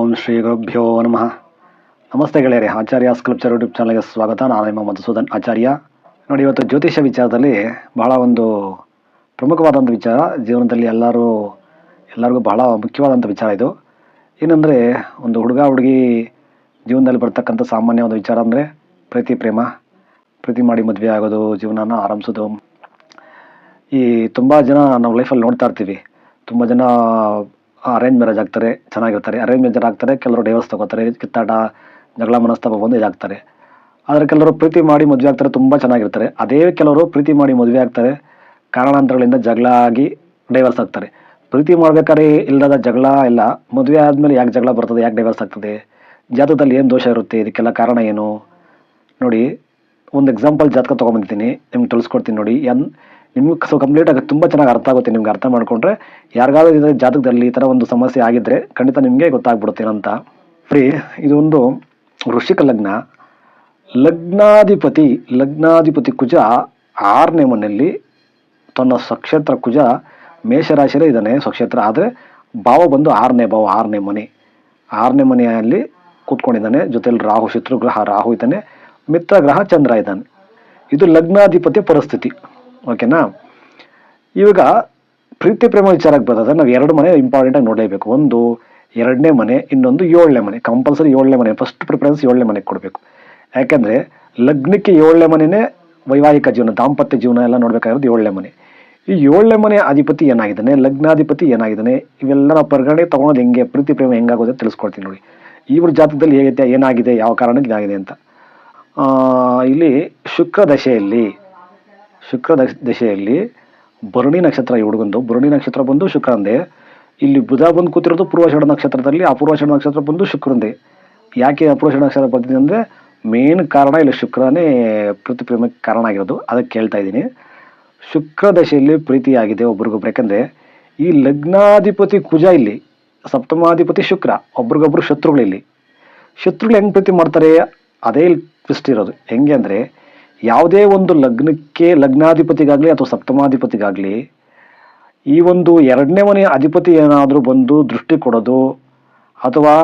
ಓಂ ಶ್ರೀ ಗುರುಭ್ಯೋ ನಮಃ. ನಮಸ್ತೆ ಗೆಳೆಯರೆ, ಆಚಾರ್ಯ ಸ್ಕಲ್ಪ್ಚರ್ ಯೂಟ್ಯೂಬ್ ಚಾನಲ್ಗೆ ಸ್ವಾಗತ. ನಾನು ನಿಮ್ಮ ಮಧುಸೂದನ್ ಆಚಾರ್ಯ. ನೋಡಿ, ಇವತ್ತು ಜ್ಯೋತಿಷ್ಯ ವಿಚಾರದಲ್ಲಿ ಬಹಳ ಒಂದು ಪ್ರಮುಖವಾದಂಥ ವಿಚಾರ. ಜೀವನದಲ್ಲಿ ಎಲ್ಲರೂ, ಎಲ್ಲರಿಗೂ ಬಹಳ ಮುಖ್ಯವಾದಂಥ ವಿಚಾರ ಇದು. ಏನಂದರೆ, ಒಂದು ಹುಡುಗ ಹುಡುಗಿ ಜೀವನದಲ್ಲಿ ಬರ್ತಕ್ಕಂಥ ಸಾಮಾನ್ಯ ಒಂದು ವಿಚಾರ ಅಂದರೆ ಪ್ರೀತಿ, ಪ್ರೇಮ. ಪ್ರೀತಿ ಮಾಡಿ ಮದುವೆ ಆಗೋದು, ಜೀವನನ ಆರಂಭಿಸೋದು. ಈ ತುಂಬ ಜನ ನಾವು ಲೈಫಲ್ಲಿ ನೋಡ್ತಾ ಇರ್ತೀವಿ. ತುಂಬ ಜನ ಅರೇಂಜ್ ಮ್ಯಾರೇಜ್ ಆಗ್ತಾರೆ, ಚೆನ್ನಾಗಿರ್ತಾರೆ. ಅರೇಂಜ್ ಮ್ಯಾರೇಜ್ ಆಗ್ತಾರೆ, ಕೆಲವರು ಡೈವರ್ಸ್ ತಗೋತಾರೆ ಕಿತ್ತಾಟ ಜಗಳ ಮನಸ್ತಾಪ ಬಂದು ಇದಾಗ್ತಾರೆ. ಆದರೆ ಕೆಲವರು ಪ್ರೀತಿ ಮಾಡಿ ಮದುವೆ ಆಗ್ತಾರೆ, ತುಂಬ ಚೆನ್ನಾಗಿರ್ತಾರೆ. ಅದೇ ಕೆಲವರು ಪ್ರೀತಿ ಮಾಡಿ ಮದುವೆ ಆಗ್ತಾರೆ, ಕಾರಣಾಂತರಗಳಿಂದ ಜಗಳ ಆಗಿ ಡೈವರ್ಸ್ ಆಗ್ತಾರೆ. ಪ್ರೀತಿ ಮಾಡ್ಬೇಕಾದ್ರೆ ಇಲ್ಲದ ಜಗಳ ಇಲ್ಲ. ಮದುವೆ ಆದಮೇಲೆ ಯಾಕೆ ಜಗಳ ಬರ್ತದೆ, ಯಾಕೆ ಡೈವರ್ಸ್ ಆಗ್ತದೆ? ಜಾತಕದಲ್ಲಿ ಏನು ದೋಷ ಇರುತ್ತೆ? ಇದಕ್ಕೆಲ್ಲ ಕಾರಣ ಏನು? ನೋಡಿ, ಒಂದು ಎಕ್ಸಾಂಪಲ್ ಜಾತಕ ತೊಗೊಂಬಂದಿದ್ದೀನಿ, ನಿಮ್ಗೆ ತಿಳಿಸ್ಕೊಡ್ತೀನಿ ನೋಡಿ. ಎನ್ ನಿಮ್ಗೆ ಸೊ ಕಂಪ್ಲೀಟ್ ಆಗಿ ತುಂಬ ಚೆನ್ನಾಗಿ ಅರ್ಥ ಆಗುತ್ತೆ, ನಿಮ್ಗೆ ಅರ್ಥ ಮಾಡ್ಕೊಂಡ್ರೆ. ಯಾರಿಗಾದ್ರೂ ಇದ್ರೆ ಜಾತಕದಲ್ಲಿ ಈ ಥರ ಒಂದು ಸಮಸ್ಯೆ ಆಗಿದ್ದರೆ ಖಂಡಿತ ನಿಮಗೆ ಗೊತ್ತಾಗ್ಬಿಡುತ್ತೆ ಅಂತ ಫ್ರೀ, ಇದೊಂದು ಋಷಿಕ ಲಗ್ನ. ಲಗ್ನಾಧಿಪತಿ ಲಗ್ನಾಧಿಪತಿ ಕುಜ ಆರನೇ ಮನೆಯಲ್ಲಿ ತನ್ನ ಸ್ವಕ್ಷೇತ್ರ ಕುಜ ಮೇಷರಾಶಿಯಲ್ಲೇ ಇದ್ದಾನೆ ಸ್ವಕ್ಷೇತ್ರ, ಆದರೆ ಭಾವ ಬಂದು ಆರನೇ ಭಾವ, ಆರನೇ ಮನೆ. ಆರನೇ ಮನೆಯಲ್ಲಿ ಕೂತ್ಕೊಂಡಿದ್ದಾನೆ, ಜೊತೆಯಲ್ಲಿ ರಾಹು, ಶತ್ರುಗ್ರಹ, ರಾಹು ಇದ್ದಾನೆ ಮಿತ್ರ ಗ್ರಹ ಚಂದ್ರ ಇದ್ದಾನೆ. ಇದು ಲಗ್ನಾಧಿಪತಿ ಪರಿಸ್ಥಿತಿ. ಓಕೆನಾ ಇವಾಗ ಪ್ರೀತಿ ಪ್ರೇಮ ವಿಚಾರಕ್ಕೆ ಬರೋದ್ರೆ ನಾವು ಎರಡು ಮನೆ ಇಂಪಾರ್ಟೆಂಟಾಗಿ ನೋಡಲೇಬೇಕು. ಒಂದು ಎರಡನೇ ಮನೆ, ಇನ್ನೊಂದು ಏಳನೇ ಮನೆ. ಕಂಪಲ್ಸರಿ ಏಳನೇ ಮನೆ ಫಸ್ಟ್ ಪ್ರಿಫರೆನ್ಸ್ ಏಳನೇ ಮನೆಗೆ ಕೊಡಬೇಕು. ಯಾಕೆಂದರೆ ಲಗ್ನಕ್ಕೆ ಏಳನೇ ಮನೆಯೇ ವೈವಾಹಿಕ ಜೀವನ, ದಾಂಪತ್ಯ ಜೀವನ ಎಲ್ಲ ನೋಡಬೇಕಾಗಿರೋದು ಏಳನೇ ಮನೆ. ಈ ಏಳನೇ ಮನೆ ಅಧಿಪತಿ ಏನಾಗಿದ್ದಾನೆ, ಲಗ್ನಾಧಿಪತಿ ಏನಾಗಿದ್ದಾನೆ ಇವೆಲ್ಲ ನಾವು ಪರಿಗಣನೆ ತೊಗೊಳೋದು ಹೆಂಗೆ, ಪ್ರೀತಿ ಪ್ರೇಮ ಹೆಂಗಾಗೋದು ತಿಳಿಸ್ಕೊಡ್ತೀನಿ ನೋಡಿ. ಇವ್ರ ಜಾತಕದಲ್ಲಿ ಹೇಗೈತೆ, ಏನಾಗಿದೆ, ಯಾವ ಕಾರಣಕ್ಕೆ ಇದಾಗಿದೆ ಅಂತ. ಇಲ್ಲಿ ಶುಕ್ರ ದಶೆಯಲ್ಲಿ ಶುಕ್ರ ದಶ ದಶೆಯಲ್ಲಿ ಭರಣಿ ನಕ್ಷತ್ರ ಈ ಹುಡುಗಂದು. ಭರಣಿ ನಕ್ಷತ್ರ ಬಂದು ಶುಕ್ರಂದೆ. ಇಲ್ಲಿ ಬುಧ ಬಂದು ಕೂತಿರೋದು ಪೂರ್ವಾಷಾಢ ನಕ್ಷತ್ರದಲ್ಲಿ, ಅಪೂರ್ವಾಷಾಢ ನಕ್ಷತ್ರ ಬಂದು ಶುಕ್ರಂದೆ. ಯಾಕೆ ಅಪೂರ್ವಾಷಾಢ ನಕ್ಷತ್ರ ಬಂದಿದೆ ಅಂದರೆ ಮೇನ್ ಕಾರಣ ಇಲ್ಲಿ ಶುಕ್ರನೇ ಪ್ರೀತಿ ಪ್ರೇಮಕ್ಕೆ ಕಾರಣ ಆಗಿರೋದು. ಅದಕ್ಕೆ ಕೇಳ್ತಾ ಇದ್ದೀನಿ. ಶುಕ್ರ ದಶೆಯಲ್ಲಿ ಪ್ರೀತಿಯಾಗಿದೆ ಒಬ್ರಿಗೊಬ್ರು. ಯಾಕಂದರೆ ಈ ಲಗ್ನಾಧಿಪತಿ ಕುಜ ಇಲ್ಲಿ, ಸಪ್ತಮಾಧಿಪತಿ ಶುಕ್ರ, ಒಬ್ರಿಗೊಬ್ರು ಶತ್ರುಗಳಿಲ್ಲಿ. ಶತ್ರುಗಳು ಹೆಂಗೆ ಪ್ರೀತಿ ಮಾಡ್ತಾರೆ? ಅದೇ ಇಲ್ಲಿ ಟ್ವಿಸ್ಟ್ ಇರೋದು. ಹೆಂಗೆ ಅಂದರೆ ಯಾವುದೇ ಒಂದು ಲಗ್ನಕ್ಕೆ ಲಗ್ನಾಧಿಪತಿಗಾಗಲಿ ಅಥವಾ ಸಪ್ತಮಾಧಿಪತಿಗಾಗಲಿ, ಈ ಒಂದು ಎರಡನೇ ಮನೆಯ ಅಧಿಪತಿ ಏನಾದರೂ ಬಂದು ದೃಷ್ಟಿ ಕೊಡೋದು ಅಥವಾ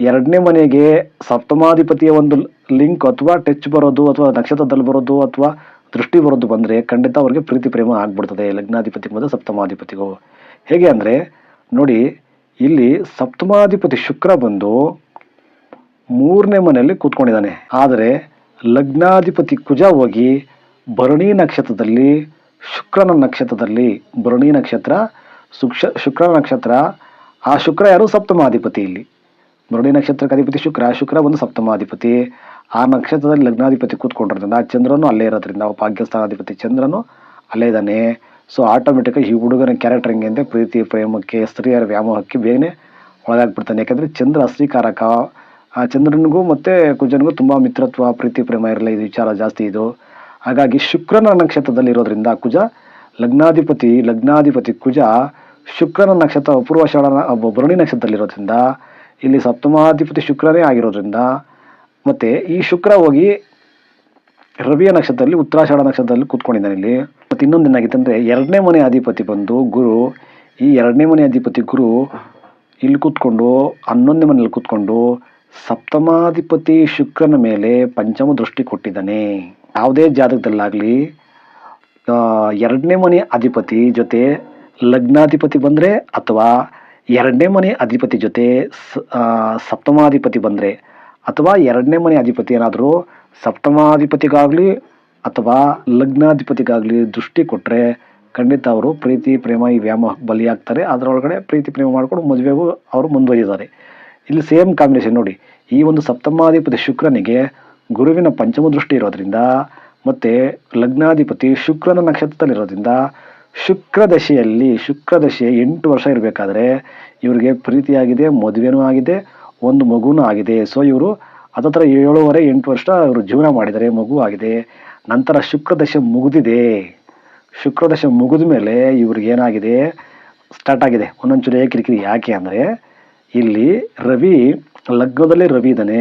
ಎರಡನೇ ಮನೆಗೆ ಸಪ್ತಮಾಧಿಪತಿಯ ಒಂದು ಲಿಂಕ್ ಅಥವಾ ಟಚ್ ಬರೋದು ಅಥವಾ ನಕ್ಷತ್ರದಲ್ಲಿ ಬರೋದು ಅಥವಾ ದೃಷ್ಟಿ ಬರೋದು ಬಂದರೆ ಖಂಡಿತ ಅವ್ರಿಗೆ ಪ್ರೀತಿ ಪ್ರೇಮ ಆಗ್ಬಿಡ್ತದೆ ಲಗ್ನಾಧಿಪತಿ ಮತ್ತು ಸಪ್ತಮಾಧಿಪತಿಗೂ. ಹೇಗೆ ಅಂದರೆ, ನೋಡಿ, ಇಲ್ಲಿ ಸಪ್ತಮಾಧಿಪತಿ ಶುಕ್ರ ಬಂದು ಮೂರನೇ ಮನೆಯಲ್ಲಿ ಕೂತ್ಕೊಂಡಿದ್ದಾನೆ. ಆದರೆ ಲಗ್ನಾಧಿಪತಿ ಕುಜ ಹೋಗಿ ಭರಣಿ ನಕ್ಷತ್ರದಲ್ಲಿ, ಶುಕ್ರನ ನಕ್ಷತ್ರದಲ್ಲಿ ಭರಣಿ ನಕ್ಷತ್ರ ಸುಕ್ಷ ಶುಕ್ರ ನಕ್ಷತ್ರ, ಆ ಶುಕ್ರ ಯಾರು? ಸಪ್ತಮಾಧಿಪತಿ ಇಲ್ಲಿ. ಭರಣಿ ನಕ್ಷತ್ರಕ್ಕೆ ಅಧಿಪತಿ ಶುಕ್ರ ಶುಕ್ರ ಒಂದು ಸಪ್ತಮಾಧಿಪತಿ. ಆ ನಕ್ಷತ್ರದಲ್ಲಿ ಲಗ್ನಾಧಿಪತಿ ಕೂತ್ಕೊಂಡಿರೋದ್ರಿಂದ ಆ ಚಂದ್ರನು ಅಲ್ಲೇ ಇರೋದ್ರಿಂದ ಭಾಗ್ಯಸ್ಥಾನಾಧಿಪತಿ ಚಂದ್ರನು ಅಲ್ಲೇ ಇದ್ದಾನೆ. ಸೊ ಆಟೋಮೆಟಿಕಾಗಿ ಈ ಹುಡುಗನ ಕ್ಯಾರೆಕ್ಟರ್ ಹೆಂಗೆ ಅಂದರೆ ಪ್ರೀತಿ, ಪ್ರೇಮಕ್ಕೆ, ಸ್ತ್ರೀಯರ ವ್ಯಾಮೋಹಕ್ಕೆ ಬೇಗನೆ ಒಳಗಾಗ್ಬಿಡ್ತಾನೆ. ಯಾಕಂದರೆ ಚಂದ್ರ ಶ್ರೀಕಾರಕ ಆ ಚಂದ್ರನಿಗೂ ಮತ್ತು ಕುಜನಿಗೂ ತುಂಬ ಮಿತ್ರತ್ವ, ಪ್ರೀತಿ, ಪ್ರೇಮ ಇರಲ್ಲ ಇದು ವಿಚಾರ ಜಾಸ್ತಿ ಇದು. ಹಾಗಾಗಿ ಶುಕ್ರನ ನಕ್ಷತ್ರದಲ್ಲಿ ಇರೋದ್ರಿಂದ ಕುಜ ಲಗ್ನಾಧಿಪತಿ ಲಗ್ನಾಧಿಪತಿ ಕುಜ ಶುಕ್ರನ ನಕ್ಷತ್ರ ಪೂರ್ವಾಷಾಢ ಭರಣಿ ನಕ್ಷತ್ರದಲ್ಲಿರೋದ್ರಿಂದ ಇಲ್ಲಿ ಸಪ್ತಮಾಧಿಪತಿ ಶುಕ್ರನೇ ಆಗಿರೋದ್ರಿಂದ, ಮತ್ತು ಈ ಶುಕ್ರ ಹೋಗಿ ರವಿಯ ನಕ್ಷತ್ರದಲ್ಲಿ, ಉತ್ತರಾಷಾಢ ನಕ್ಷತ್ರದಲ್ಲಿ ಕೂತ್ಕೊಂಡಿದ್ದಾನೆ ಇಲ್ಲಿ. ಮತ್ತು ಇನ್ನೊಂದು ಏನಾಗಿತ್ತು ಅಂದರೆ ಎರಡನೇ ಮನೆ ಅಧಿಪತಿ ಬಂದು ಗುರು, ಈ ಎರಡನೇ ಮನೆ ಅಧಿಪತಿ ಗುರು ಇಲ್ಲಿ ಕೂತ್ಕೊಂಡು, ಹನ್ನೊಂದನೇ ಮನೆಯಲ್ಲಿ ಕೂತ್ಕೊಂಡು ಸಪ್ತಮಾಧಿಪತಿ ಶುಕ್ರನ ಮೇಲೆ ಪಂಚಮ ದೃಷ್ಟಿ ಕೊಟ್ಟಿದ್ದಾನೆ. ಯಾವುದೇ ಜಾತಕದಲ್ಲಾಗಲಿ ಎರಡನೇ ಮನೆ ಅಧಿಪತಿ ಜೊತೆ ಲಗ್ನಾಧಿಪತಿ ಬಂದರೆ ಅಥವಾ ಎರಡನೇ ಮನೆ ಅಧಿಪತಿ ಜೊತೆ ಸಪ್ತಮಾಧಿಪತಿ ಬಂದರೆ ಅಥವಾ ಎರಡನೇ ಮನೆ ಅಧಿಪತಿ ಏನಾದರೂ ಸಪ್ತಮಾಧಿಪತಿಗಾಗಲಿ ಅಥವಾ ಲಗ್ನಾಧಿಪತಿಗಾಗಲಿ ದೃಷ್ಟಿ ಕೊಟ್ಟರೆ ಖಂಡಿತ ಅವರು ಪ್ರೀತಿ, ಪ್ರೇಮ ಈ ವ್ಯಾಮೋಹಕ್ಕೆ ಬಲಿಯಾಗ್ತಾರೆ. ಅದರೊಳಗಡೆ ಪ್ರೀತಿ, ಪ್ರೇಮ ಮಾಡಿಕೊಂಡು ಮದುವೆಗೂ ಅವರು ಮುಂದುವರಿದ್ದಾರೆ ಇಲ್ಲಿ ಸೇಮ್ ಕಾಂಬಿನೇಷನ್ ನೋಡಿ. ಈ ಒಂದು ಸಪ್ತಮಾಧಿಪತಿ ಶುಕ್ರನಿಗೆ ಗುರುವಿನ ಪಂಚಮ ದೃಷ್ಟಿ ಇರೋದ್ರಿಂದ ಮತ್ತು ಲಗ್ನಾಧಿಪತಿ ಶುಕ್ರನ ನಕ್ಷತ್ರದಲ್ಲಿರೋದ್ರಿಂದ ಶುಕ್ರದಶೆಯಲ್ಲಿ ದಶೆಯಲ್ಲಿ ಶುಕ್ರ ದಶೆ ಎಂಟು ವರ್ಷ ಇರಬೇಕಾದ್ರೆ ಇವರಿಗೆ ಪ್ರೀತಿಯಾಗಿದೆ, ಮದುವೆನೂ ಆಗಿದೆ, ಒಂದು ಮಗುನೂ ಆಗಿದೆ. ಸೊ ಇವರು ಅದತ್ರ ಏಳುವರೆ, ಎಂಟು ವರ್ಷ ಇವರು ಜೀವನ ಮಾಡಿದರೆ ಮಗು ಆಗಿದೆ. ನಂತರ ಶುಕ್ರದಶೆ ಮುಗಿದಿದೆ. ಶುಕ್ರ ದಶೆ ಮುಗಿದ ಮೇಲೆ ಇವ್ರಿಗೇನಾಗಿದೆ ಸ್ಟಾರ್ಟ್ ಆಗಿದೆ ಒಂದೊಂಚೂರು ಕಿರಿಕಿರಿ ಯಾಕೆ ಅಂದರೆ ಇಲ್ಲಿ ರವಿ ಲಗ್ನದಲ್ಲಿ ರವಿ ಇದ್ದಾನೆ.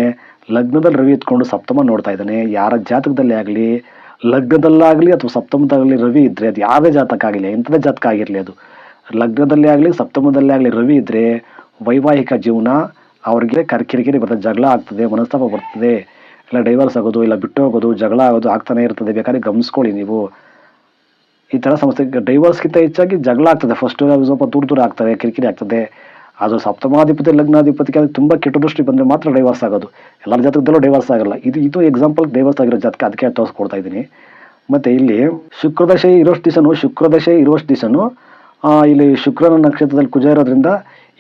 ಲಗ್ನದಲ್ಲಿ ರವಿ ಇದ್ಕೊಂಡು ಸಪ್ತಮ ನೋಡ್ತಾ ಇದ್ದಾನೆ. ಯಾರ ಜಾತಕದಲ್ಲಿ ಆಗಲಿ, ಲಗ್ನದಲ್ಲಾಗಲಿ ಅಥವಾ ಸಪ್ತಮದಲ್ಲಿ ರವಿ ಇದ್ದರೆ ಅದು ಯಾವುದೇ ಜಾತಕ ಆಗಲಿ ಎಂಥದೇ ಜಾತಕ ಆಗಿರಲಿ ಅದು. ಲಗ್ನದಲ್ಲಿ ಆಗಲಿ, ಸಪ್ತಮದಲ್ಲಿ ಆಗಲಿ ರವಿ ಇದ್ದರೆ ವೈವಾಹಿಕ ಜೀವನ, ಅವ್ರಿಗೆ ಕರ್ ಕಿರಿಕಿರಿ ಬರ್ತದೆ, ಜಗಳ ಆಗ್ತದೆ, ಮನಸ್ತಾಪ ಬರ್ತದೆ. ಇಲ್ಲ ಡೈವರ್ಸ್ ಆಗೋದು, ಇಲ್ಲ ಬಿಟ್ಟು ಹೋಗೋದು, ಜಗಳ ಆಗೋದು ಆಗ್ತಾನೆ ಇರ್ತದೆ. ಬೇಕಾದ್ರೆ ಗಮನಿಸ್ಕೊಳ್ಳಿ ನೀವು. ಈ ಥರ ಸಮಸ್ಯೆ ಡೈವರ್ಸ್ಗಿಂತ ಹೆಚ್ಚಾಗಿ ಜಗಳ ಆಗ್ತದೆ. ಫಸ್ಟು ಸ್ವಲ್ಪ ದೂರ ದೂರ ಆಗ್ತದೆ ಕಿರಿಕಿರಿ ಆಗ್ತದೆ. ಅದು ಸಪ್ತಮಾಧಿಪತಿ ಲಗ್ನಾಧಿಪತಿಗೆ ಅದು ತುಂಬ ಕೆಟ್ಟ ದೃಷ್ಟಿ ಬಂದರೆ ಮಾತ್ರ ಡೈವರ್ಸ್ ಆಗೋದು. ಎಲ್ಲರ ಜಾತಕದಲ್ಲೂ ಡೈವರ್ಸ್ ಆಗಲ್ಲ. ಇದು ಇದು ಎಕ್ಸಾಂಪಲ್ ಡೈವರ್ಸ್ ಆಗಿರೋ ಜಾತಕ. ಅದಕ್ಕೆ ತೋರಿಸ್ಕೊಡ್ತಾ ಇದ್ದೀನಿ. ಮತ್ತು ಇಲ್ಲಿ ಶುಕ್ರದಶೆ ಇರೋಷ್ಟು ದಿವಸನು ಶುಕ್ರದಶೆ ಇರೋಷ್ಟು ದಿವಸನು ಇಲ್ಲಿ ಶುಕ್ರನ ನಕ್ಷತ್ರದಲ್ಲಿ ಕುಜ ಇರೋದ್ರಿಂದ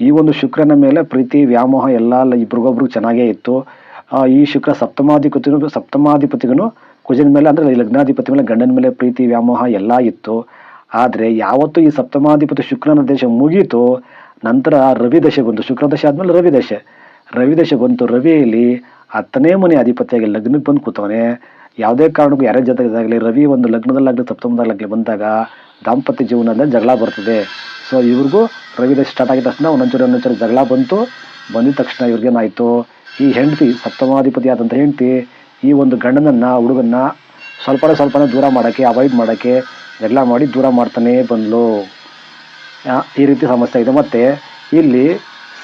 ಈ ಒಂದು ಶುಕ್ರನ ಮೇಲೆ ಪ್ರೀತಿ ವ್ಯಾಮೋಹ ಎಲ್ಲ ಇಬ್ರಿಗೊಬ್ರಿಗೆ ಚೆನ್ನಾಗೇ ಇತ್ತು. ಆ, ಈ ಶುಕ್ರ ಸಪ್ತಮಾಧಿಪತಿಗೂ ಸಪ್ತಮಾಧಿಪತಿಗೂ ಕುಜನ ಮೇಲೆ ಅಂದರೆ ಲಗ್ನಾಧಿಪತಿ ಮೇಲೆ ಗಂಡನ ಮೇಲೆ ಪ್ರೀತಿ ವ್ಯಾಮೋಹ ಎಲ್ಲ ಇತ್ತು. ಆದರೆ ಯಾವತ್ತು ಈ ಸಪ್ತಮಾಧಿಪತಿ ಶುಕ್ರನ ದೇಶ ಮುಗೀತು. ನಂತರ ರವಿ ದಶೆ ಬಂತು ಶುಕ್ರ ದಶೆ ಆದಮೇಲೆ ರವಿ ದಶೆ. ರವಿ ದಶೆ ಬಂತು ರವಿಯಲ್ಲಿ ಹತ್ತನೇ ಮನೆ ಅಧಿಪತಿಯಾಗಿ ಲಗ್ನಕ್ಕೆ ಬಂದು ಕೂತವನೇ. ಯಾವುದೇ ಕಾರಣಕ್ಕೂ ಯಾರೇ ಜೊತೆಗಾಗಲಿ ರವಿ ಒಂದು ಲಗ್ನದಲ್ಲಾಗಲಿ ಸಪ್ತಮದಲ್ಲಾಗಲಿ ಬಂದಾಗ ದಾಂಪತ್ಯ ಜೀವನದಲ್ಲಿ ಜಗಳ ಬರ್ತದೆ. ಸೊ ಇವ್ರಿಗೂ ರವಿ ದಶೆ ಸ್ಟಾರ್ಟ್ ಆಗಿದ ತಕ್ಷಣ ಒಂದೊಂಚೂರು ಒಂದೊಂಚೂರು ಜಗಳ ಬಂತು. ಬಂದಿದ ತಕ್ಷಣ ಇವ್ರಿಗೇನಾಯಿತು ಈ ಹೆಂಡತಿ ಸಪ್ತಮಾಧಿಪತಿ ಆದಂಥ ಹೆಂಡತಿ ಈ ಒಂದು ಗಂಡನನ್ನು ಹುಡುಗನ್ನ ಸ್ವಲ್ಪನೇ ಸ್ವಲ್ಪನೇ ದೂರ ಮಾಡೋಕ್ಕೆ ಅವಾಯ್ಡ್ ಮಾಡೋಕ್ಕೆ ಜಗಳ ಮಾಡಿ ದೂರ ಮಾಡ್ತಾನೇ ಬಂದ್ಲು. ಆ, ಈ ರೀತಿ ಸಮಸ್ಯೆ ಇದೆ. ಮತ್ತು ಇಲ್ಲಿ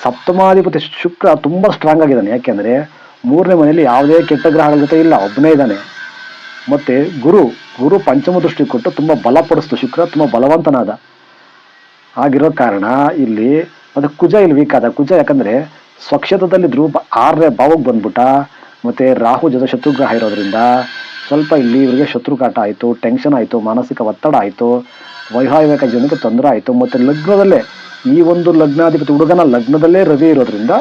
ಸಪ್ತಮಾಧಿಪತಿ ಶುಕ್ರ ತುಂಬ ಸ್ಟ್ರಾಂಗ್ ಆಗಿದ್ದಾನೆ. ಯಾಕೆಂದರೆ ಮೂರನೇ ಮನೆಯಲ್ಲಿ ಯಾವುದೇ ಕೆಟ್ಟ ಗ್ರಹಗಳ ಜೊತೆ ಇಲ್ಲ. ಒಬ್ಬನೇ ಇದ್ದಾನೆ. ಮತ್ತು ಗುರು ಗುರು ಪಂಚಮ ದೃಷ್ಟಿ ಕೊಟ್ಟು ತುಂಬ ಬಲಪಡಿಸ್ತು ಶುಕ್ರ, ತುಂಬ ಬಲವಂತನಾದ. ಆಗಿರೋ ಕಾರಣ ಇಲ್ಲಿ ಮತ್ತು ಕುಜ ಇಲ್ಲಿ ವೀಕ್ ಆದ. ಕುಜ ಯಾಕಂದರೆ ಸ್ವಕ್ಷೇತ್ರದಲ್ಲಿ ಧ್ರುವ ಆರನೇ ಭಾವಕ್ಕೆ ಬಂದ್ಬಿಟ್ಟ. ಮತ್ತು ರಾಹು ಜೊತೆ ಶತ್ರುಗ್ರಹ ಇರೋದ್ರಿಂದ ಸ್ವಲ್ಪ ಇಲ್ಲಿ ಇವರಿಗೆ ಶತ್ರುಕಾಟ ಆಯಿತು ಟೆನ್ಷನ್ ಆಯಿತು, ಮಾನಸಿಕ ಒತ್ತಡ ಆಯಿತು. ವೈವಾಹಿಕ ಜೀವನಕ್ಕೆ ತೊಂದರೆ ಆಯಿತು. ಮತ್ತು ಲಗ್ನದಲ್ಲೇ, ಈ ಒಂದು ಲಗ್ನಾಧಿಪತಿ ಹುಡುಗನ ಲಗ್ನದಲ್ಲೇ ರವಿ ಇರೋದ್ರಿಂದ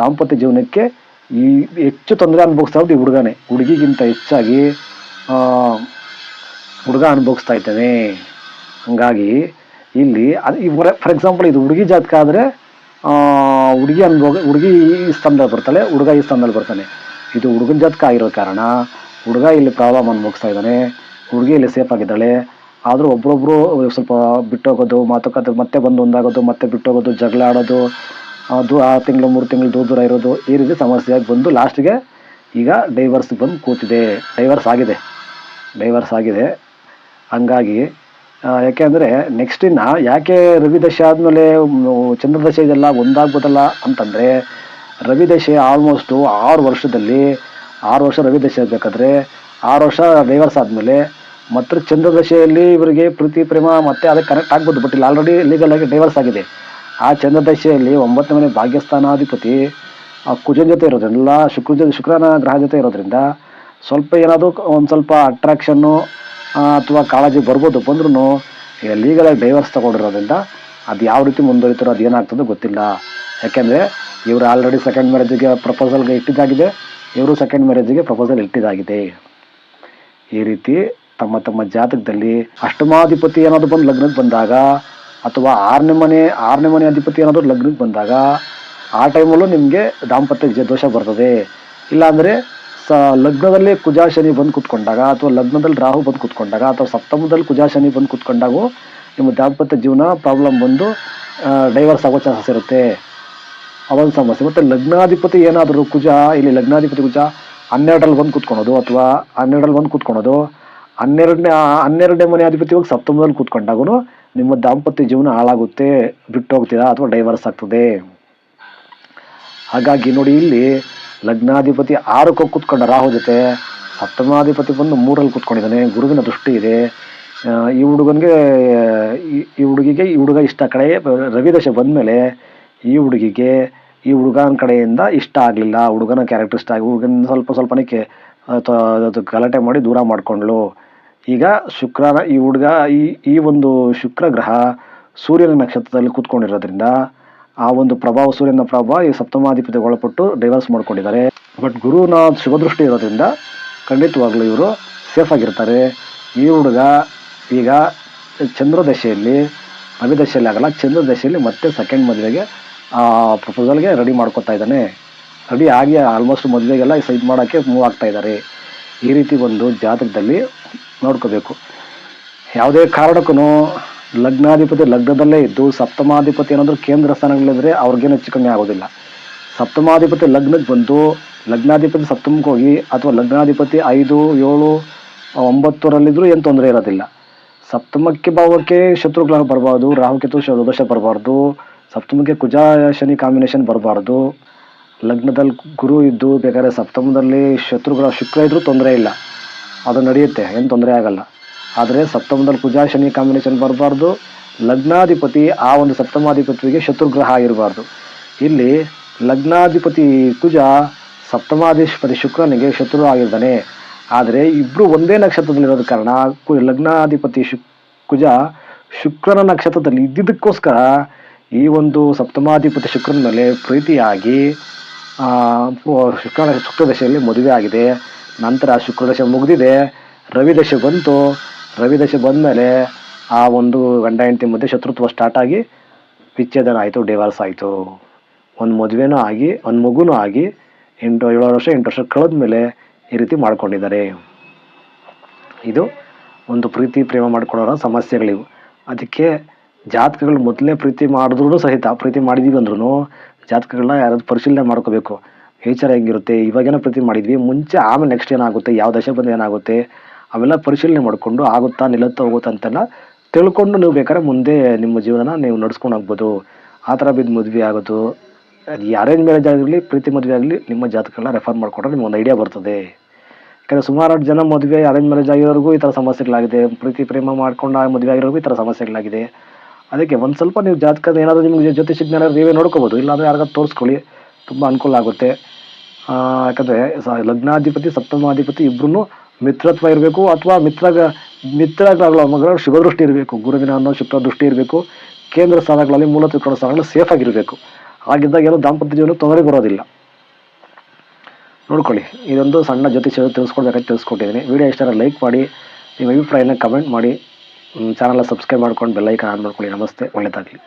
ದಾಂಪತ್ಯ ಜೀವನಕ್ಕೆ ಈ ಹೆಚ್ಚು ತೊಂದರೆ ಅನುಭವಿಸ್ತಾ ಈ ಹುಡುಗನೇ. ಹುಡುಗಿಗಿಂತ ಹೆಚ್ಚಾಗಿ ಹುಡುಗ ಅನುಭವಿಸ್ತಾ ಇದ್ದಾನೆ. ಹಂಗಾಗಿ ಇಲ್ಲಿ ಅದು ಫಾರ್ ಎಕ್ಸಾಂಪಲ್ ಇದು ಹುಡುಗಿ ಜಾತಕ ಆದರೆ ಹುಡುಗಿ ಅನುಭವ, ಹುಡುಗಿ ಈ ಸ್ಥಾನದಲ್ಲಿ ಬರ್ತಾಳೆ, ಹುಡುಗ ಈ ಸ್ಥಾನದಲ್ಲಿ ಬರ್ತಾನೆ. ಇದು ಹುಡುಗನ ಜಾತಕ ಆಗಿರೋ ಕಾರಣ, ಹುಡುಗ ಇಲ್ಲಿ ಪ್ರಾಬ್ಲಮ್ ಅನುಭವಿಸ್ತಾ ಇದ್ದಾನೆ, ಹುಡುಗಿ ಇಲ್ಲಿ ಸೇಫ್ ಆಗಿದ್ದಾಳೆ ಆದರೂ ಒಬ್ಬೊಬ್ರು ಸ್ವಲ್ಪ ಬಿಟ್ಟೋಗೋದು, ಮಾತುಕತೆ ಮತ್ತೆ ಬಂದು ಒಂದಾಗೋದು, ಮತ್ತೆ ಬಿಟ್ಟೋಗೋದು, ಜಗಳ ಆಡೋದು, ಅದು ಆ ತಿಂಗಳು, ಮೂರು ತಿಂಗಳು ದೂರ ದೂರ ಇರೋದು ಈ ರೀತಿ ಸಮಸ್ಯೆಯಾಗಿ ಬಂದು ಲಾಸ್ಟಿಗೆ ಈಗ ಡೈವರ್ಸ್ ಬಂದು ಕೂತಿದೆ. ಡೈವರ್ಸ್ ಆಗಿದೆ. ಡೈವರ್ಸ್ ಆಗಿದೆ. ಹಂಗಾಗಿ ಯಾಕೆ ಯಾಕೆಂದರೆ ನೆಕ್ಸ್ಟ್ ಇನ್ನು ಯಾಕೆ ರವಿ ದಶೆ ಆದಮೇಲೆ ಚಂದ್ರದಶೆ ಇದೆಲ್ಲ ಒಂದಾಗ್ಬೋದಲ್ಲ ಅಂತಂದರೆ, ರವಿ ದಶೆ ಆಲ್ಮೋಸ್ಟು ಆರು ವರ್ಷದಲ್ಲಿ, ಆರು ವರ್ಷ ರವಿ ಇರಬೇಕಾದ್ರೆ, ಆರು ವರ್ಷ ಡೈವರ್ಸ್ ಆದಮೇಲೆ ಮತ್ತೆ ಚಂದ್ರದಶೆಯಲ್ಲಿ ಇವರಿಗೆ ಪ್ರೀತಿ, ಪ್ರೇಮ ಮತ್ತೆ ಅದಕ್ಕೆ ಕನೆಕ್ಟ್ ಆಗ್ಬೋದು. ಬಟ್ ಇಲ್ಲಿ ಆಲ್ರೆಡಿ ಲೀಗಲ್ ಆಗಿ ಡೈವರ್ಸ್ ಆಗಿದೆ. ಆ ಚಂದ್ರದಶೆಯಲ್ಲಿ ಒಂಬತ್ತನೇ ಭಾಗ್ಯಸ್ಥಾನಾಧಿಪತಿ, ಆ ಕುಜನ್ ಜೊತೆ ಇರೋದ್ರಿಂದ ಶುಕ್ರ ಜೊತೆ, ಶುಕ್ರನ ಗ್ರಹ ಜೊತೆ ಇರೋದ್ರಿಂದ ಸ್ವಲ್ಪ ಏನಾದರೂ ಒಂದು ಸ್ವಲ್ಪ ಅಟ್ರಾಕ್ಷನ್ನು ಅಥವಾ ಕಾಳಜಿ ಬರ್ಬೋದು ಬಂದ್ರೂ ಈಗ ಲೀಗಲಾಗಿ ಡೈವರ್ಸ್ ತಗೊಂಡಿರೋದ್ರಿಂದ ಅದು ಯಾವ ರೀತಿ ಮುಂದುವರಿತಾರೋ ಅದು ಏನಾಗ್ತದೋ ಗೊತ್ತಿಲ್ಲ. ಯಾಕೆಂದರೆ ಇವರು ಆಲ್ರೆಡಿ ಸೆಕೆಂಡ್ ಮ್ಯಾರೇಜಿಗೆ ಪ್ರಪೋಸಲ್ಗೆ ಇಟ್ಟಿದ್ದಾಗಿದೆ. ಇವರು ಸೆಕೆಂಡ್ ಮ್ಯಾರೇಜಿಗೆ ಪ್ರಪೋಸಲ್ ಇಟ್ಟಿದ್ದಾಗಿದೆ. ಈ ರೀತಿ ತಮ್ಮ ತಮ್ಮ ಜಾತಕದಲ್ಲಿ ಅಷ್ಟಮಾಧಿಪತಿ ಏನಾದರೂ ಬಂದು ಲಗ್ನಕ್ಕೆ ಬಂದಾಗ ಅಥವಾ ಆರನೇ ಮನೆ ಆರನೇ ಮನೆ ಅಧಿಪತಿ ಏನಾದರೂ ಲಗ್ನಕ್ಕೆ ಬಂದಾಗ ಆ ಟೈಮಲ್ಲೂ ನಿಮಗೆ ದಾಂಪತ್ಯ ದೋಷ ಬರ್ತದೆ. ಇಲ್ಲಾಂದರೆ ಸ ಲಗ್ನದಲ್ಲಿ ಕುಜಾ ಶನಿ ಬಂದು ಕುತ್ಕೊಂಡಾಗ ಅಥವಾ ಲಗ್ನದಲ್ಲಿ ರಾಹು ಬಂದು ಕುತ್ಕೊಂಡಾಗ ಅಥವಾ ಸಪ್ತಮದಲ್ಲಿ ಕುಜಾ ಶನಿ ಬಂದು ಕೂತ್ಕೊಂಡಾಗ ನಿಮ್ಮ ದಾಂಪತ್ಯ ಜೀವನ ಪ್ರಾಬ್ಲಮ್ ಬಂದು ಡೈವರ್ಸ್ ಆಗೋ ಚಾನ್ಸಸ್ ಇರುತ್ತೆ. ಅವೊಂದು ಸಮಸ್ಯೆ. ಮತ್ತು ಲಗ್ನಾಧಿಪತಿ ಏನಾದರೂ ಕುಜ, ಇಲ್ಲಿ ಲಗ್ನಾಧಿಪತಿ ಕುಜ ಹನ್ನೆರಡರಲ್ಲಿ ಬಂದು ಕೂತ್ಕೊಳೋದು ಅಥವಾ ಹನ್ನೆರಡರಲ್ಲಿ ಬಂದು ಕೂತ್ಕೊಳೋದು ಹನ್ನೆರಡನೇ ಹನ್ನೆರಡನೇ ಮನೆ ಅಧಿಪತಿ ಹೋಗಿ ಸಪ್ತಮದಲ್ಲಿ ಕೂತ್ಕೊಂಡಾಗೂ ನಿಮ್ಮ ದಾಂಪತ್ಯ ಜೀವನ ಹಾಳಾಗುತ್ತೆ, ಬಿಟ್ಟು ಹೋಗ್ತೀರಾ ಅಥವಾ ಡೈವರ್ಸ್ ಆಗ್ತದೆ? ಹಾಗಾಗಿ ನೋಡಿ ಇಲ್ಲಿ ಲಗ್ನಾಧಿಪತಿ ಆರಕ್ಕೆ ಕೂತ್ಕೊಂಡ ರಾಹು ಜೊತೆ ಸಪ್ತಮಾಧಿಪತಿ ಬಂದು ಮೂರಲ್ಲಿ ಕೂತ್ಕೊಂಡಿದ್ದಾನೆ, ಗುರುವಿನ ದೃಷ್ಟಿ ಇದೆ. ಈ ಹುಡುಗನಿಗೆ, ಈ- ಹುಡುಗಿಗೆ, ಈ ಹುಡುಗ ಇಷ್ಟ ಕಡೆ, ರವಿ ದಶ ಬಂದಮೇಲೆ ಈ ಹುಡುಗಿಗೆ, ಈ ಹುಡುಗನ ಕಡೆಯಿಂದ ಇಷ್ಟ ಆಗಲಿಲ್ಲ, ಹುಡುಗನ ಕ್ಯಾರೆಕ್ಟರ್ ಇಷ್ಟ ಆಗಿ, ಹುಡುಗನ ಸ್ವಲ್ಪ ಸ್ವಲ್ಪನೇ ಗಲಾಟೆ ಮಾಡಿ ದೂರ ಮಾಡ್ಕೊಂಡ್ಲು ಈಗ ಶುಕ್ರನ ಈ ಹುಡುಗ, ಈ ಈ ಒಂದು ಶುಕ್ರ ಗ್ರಹ ಸೂರ್ಯನ ನಕ್ಷತ್ರದಲ್ಲಿ ಕೂತ್ಕೊಂಡಿರೋದ್ರಿಂದ ಆ ಒಂದು ಪ್ರಭಾವ ಸೂರ್ಯನ ಪ್ರಭಾವ ಈ ಸಪ್ತಮಾಧಿಪತಿಗೆ ಒಳಪಟ್ಟು ಡೈವರ್ಸ್ ಮಾಡ್ಕೊಂಡಿದ್ದಾರೆ. ಬಟ್ ಗುರುನ ಶುಭದೃಷ್ಟಿ ಇರೋದ್ರಿಂದ ಖಂಡಿತವಾಗ್ಲೂ ಇವರು ಸೇಫ್ ಆಗಿರ್ತಾರೆ. ಈ ಹುಡುಗ ಈಗ ಚಂದ್ರದಶೆಯಲ್ಲಿ ಅವಿದಶೆಯಲ್ಲಿ ಆಗಲ್ಲ ಚಂದ್ರದಶೆಯಲ್ಲಿ ಮತ್ತೆ ಸೆಕೆಂಡ್ ಮದುವೆಗೆ ಆ ಪ್ರಪೋಸಲ್ಗೆ ರೆಡಿ ಮಾಡ್ಕೊತಾ ಇದ್ದಾನೆ. ರೆಡಿ ಆಗಿ ಆಲ್ಮೋಸ್ಟ್ ಮದುವೆಗೆಲ್ಲ ಸೈಡ್ ಮಾಡೋಕ್ಕೆ ಮೂವ್ ಆಗ್ತಾ ಇದ್ದಾರೆ. ಈ ರೀತಿ ಒಂದು ಜಾತಕದಲ್ಲಿ ನೋಡ್ಕೋಬೇಕು. ಯಾವುದೇ ಕಾರಣಕ್ಕೂ ಲಗ್ನಾಧಿಪತಿ ಲಗ್ನದಲ್ಲೇ ಇದ್ದು ಸಪ್ತಮಾಧಿಪತಿ ಏನಾದರೂ ಕೇಂದ್ರ ಸ್ಥಾನಗಳಿದ್ರೆ ಅವ್ರಿಗೇನು ಹೆಚ್ಚು ಕಮ್ಮಿ ಆಗೋದಿಲ್ಲ. ಸಪ್ತಮಾಧಿಪತಿ ಲಗ್ನಕ್ಕೆ ಬಂದು ಲಗ್ನಾಧಿಪತಿ ಸಪ್ತಮಕ್ಕೆ ಹೋಗಿ ಅಥವಾ ಲಗ್ನಾಧಿಪತಿ ಐದು, ಏಳು ಒಂಬತ್ತರಲ್ಲಿದ್ದರೂ ಏನು ತೊಂದರೆ ಇರೋದಿಲ್ಲ. ಸಪ್ತಮಕ್ಕೆ ಭಾವಕ್ಕೆ ಶತ್ರುಗ್ರಹ ಬರಬಾರ್ದು ರಾಹುಕೇತು ದೋಷ ಬರಬಾರ್ದು, ಸಪ್ತಮಕ್ಕೆ ಕುಜ, ಶನಿ, ಕಾಂಬಿನೇಷನ್ ಬರಬಾರ್ದು. ಲಗ್ನದಲ್ಲಿ ಗುರು ಇದ್ದು ಬೇಕಾದ್ರೆ ಸಪ್ತಮದಲ್ಲಿ ಶತ್ರುಗ್ರಹ ಶುಕ್ರ ಇದ್ದರೂ ತೊಂದರೆ ಇಲ್ಲ. ಅದು ನಡೆಯುತ್ತೆ, ಏನು ತೊಂದರೆ ಆಗಲ್ಲ. ಆದರೆ ಸಪ್ತಮದಲ್ಲಿ ಪೂಜಾ ಶನಿ ಕಾಂಬಿನೇಷನ್ ಬರಬಾರ್ದು. ಲಗ್ನಾಧಿಪತಿ ಆ ಒಂದು ಸಪ್ತಮಾಧಿಪತಿಗೆ ಶತ್ರುಗ್ರಹ ಆಗಿರಬಾರ್ದು. ಇಲ್ಲಿ ಲಗ್ನಾಧಿಪತಿ ಕುಜ ಸಪ್ತಮಾಧಿಪತಿ ಶುಕ್ರನಿಗೆ ಶತ್ರು ಆಗಿದ್ದಾನೆ. ಆದರೆ ಇಬ್ಬರು ಒಂದೇ ನಕ್ಷತ್ರದಲ್ಲಿರೋದ ಕಾರಣ ಲಗ್ನಾಧಿಪತಿ ಶು ಕುಜ ಶುಕ್ರನ ನಕ್ಷತ್ರದಲ್ಲಿ ಇದ್ದಿದ್ದಕ್ಕೋಸ್ಕರ ಈ ಒಂದು ಸಪ್ತಮಾಧಿಪತಿ ಶುಕ್ರನ ಮೇಲೆ ಪ್ರೀತಿಯಾಗಿ ಶುಕ್ರ ಶುಕ್ರ ಶುಕ್ರದಶೆಯಲ್ಲಿ ಮದುವೆ ಆಗಿದೆ. ನಂತರ ಶುಕ್ರದಶೆ ಮುಗಿದಿದೆ. ರವಿದಶೆ ಬಂತು. ರವಿದಶೆ ಬಂದಮೇಲೆ ಆ ಒಂದು ಗಂಡ ಹೆಂಡತಿ ಮಧ್ಯೆ ಶತ್ರುತ್ವ ಸ್ಟಾರ್ಟ್ ಆಗಿ ವಿಚ್ಛೇದನ ಆಯಿತು ಡಿವೋರ್ಸ್ ಆಯಿತು. ಒಂದು ಮದುವೆನೂ ಆಗಿ, ಒಂದು ಮಗುನೂ ಆಗಿ ಎಂಟು ಏಳು ವರ್ಷ, ಎಂಟು ವರ್ಷ ಕಳೆದ ಮೇಲೆ ಈ ರೀತಿ ಮಾಡ್ಕೊಂಡಿದ್ದಾರೆ. ಇದು ಒಂದು ಪ್ರೀತಿ, ಪ್ರೇಮ ಮಾಡ್ಕೊಳ್ಳೋರ ಸಮಸ್ಯೆಗಳಿವು. ಅದಕ್ಕೆ ಜಾತಕಗಳು ಮೊದಲೇ ಪ್ರೀತಿ ಮಾಡಿದ್ರು ಸಹಿತ, ಪ್ರೀತಿ ಮಾಡಿದೀವಿ ಅಂದ್ರೂ ಜಾತಕಗಳನ್ನ ಯಾರಾದ್ರು ಪರಿಶೀಲನೆ ಮಾಡ್ಕೋಬೇಕು. ನೇಚರ್ ಹೆಂಗಿರುತ್ತೆ, ಇವಾಗೇನೋ ಪ್ರತಿ ಮಾಡಿದ್ವಿ, ಮುಂಚೆ ಆಮೇಲೆ ನೆಕ್ಸ್ಟ್ ಏನಾಗುತ್ತೆ, ಯಾವ ದಶೆ ಬಂದು ಏನಾಗುತ್ತೆ, ಅವೆಲ್ಲ ಪರಿಶೀಲನೆ ಮಾಡಿಕೊಂಡು ಆಗುತ್ತಾ ನಿಲ್ಲುತ್ತಾ ಹೋಗುತ್ತಾ ಅಂತೆಲ್ಲ ತಿಳ್ಕೊಂಡು ನೀವು ಬೇಕಾದ್ರೆ ಮುಂದೆ ನಿಮ್ಮ ಜೀವನನ ನೀವು ನಡ್ಸ್ಕೊಂಡು ಹೋಗ್ಬೋದು. ಆ ಥರ ಬಿದ್ದು ಮದುವೆ ಆಗೋದು, ಅದು ಅರೇಂಜ್ ಮ್ಯಾರೇಜ್ ಆಗಲಿ ಪ್ರೀತಿ ಮದುವೆ ಆಗಲಿ ನಿಮ್ಮ ಜಾತಕಗಳನ್ನ ರೆಫರ್ ಮಾಡಿಕೊಂಡ್ರೆ ನಿಮ್ಗೆ ಒಂದು ಐಡಿಯಾ ಬರ್ತದೆ. ಯಾಕಂದರೆ ಸುಮಾರು ಜನ ಮದುವೆ ಅರೇಂಜ್ ಮ್ಯಾರೇಜ್ ಆಗಿರೋರಿಗೂ ಈ ಥರ ಸಮಸ್ಯೆಗಳಾಗಿದೆ, ಪ್ರೀತಿ, ಪ್ರೇಮ ಮಾಡ್ಕೊಂಡು ಮದುವೆ ಆಗಿರೋರಿಗೂ ಈ ಥರ ಸಮಸ್ಯೆಗಳಾಗಿದೆ. ಅದಕ್ಕೆ ಒಂದು ಸ್ವಲ್ಪ ನೀವು ಜಾತಕದ ಏನಾದರೂ ನಿಮಗೆ ಜ್ಯೋತಿಷ ಜ್ಞಾನ ನೀವೇ ನೋಡ್ಕೋಬೋದು, ಇಲ್ಲಾಂದರೆ ಯಾರಿಗಾದ್ರು ತೋರಿಸ್ಕೊಳ್ಳಿ, ತುಂಬ ಅನುಕೂಲ ಆಗುತ್ತೆ. ಯಾಕಂದರೆ ಲಗ್ನಾಧಿಪತಿ, ಸಪ್ತಮಾಧಿಪತಿ ಇಬ್ಬರೂ ಮಿತ್ರತ್ವ ಇರಬೇಕು ಅಥವಾ ಮಿತ್ರ ಮಿತ್ರಗಳ ಮಗಳ ಶುಭದೃಷ್ಟಿ ಇರಬೇಕು, ಗುರುವಿನ ಅನ್ನೋ ಶುಭ ದೃಷ್ಟಿ ಇರಬೇಕು, ಕೇಂದ್ರ ಸ್ಥಾನಗಳಲ್ಲಿ ಮೂಲ ತ್ರಿಕೋಣ ಸ್ಥಾನಗಳು ಸೇಫ್ ಆಗಿರಬೇಕು. ಹಾಗಿದ್ದಾಗ ಏನೋ ದಾಂಪತ್ಯ ಜೀವನ ತೊಂದರೆ ಬರೋದಿಲ್ಲ. ನೋಡ್ಕೊಳ್ಳಿ, ಇದೊಂದು ಸಣ್ಣ ಜ್ಯೋತಿಷ್ಯ ತಿಳಿಸ್ಕೊಡ್ಬೇಕಂತ ತಿಳಿಸ್ಕೊಟ್ಟಿದ್ದೀನಿ. ವಿಡಿಯೋ ಇಷ್ಟ ಲೈಕ್ ಮಾಡಿ, ನಿಮ್ಮ ಅಭಿಪ್ರಾಯನ ಕಮೆಂಟ್ ಮಾಡಿ ಚಾನಲ್ ಸಬ್ಸ್ಕ್ರೈಬ್ ಮಾಡ್ಕೊಂಡು ಬೆಲ್ಲೈಕನ್ ಆನ್ ಮಾಡ್ಕೊಳ್ಳಿ. ನಮಸ್ತೆ ಒಳ್ಳೆಯದಾಗಲಿ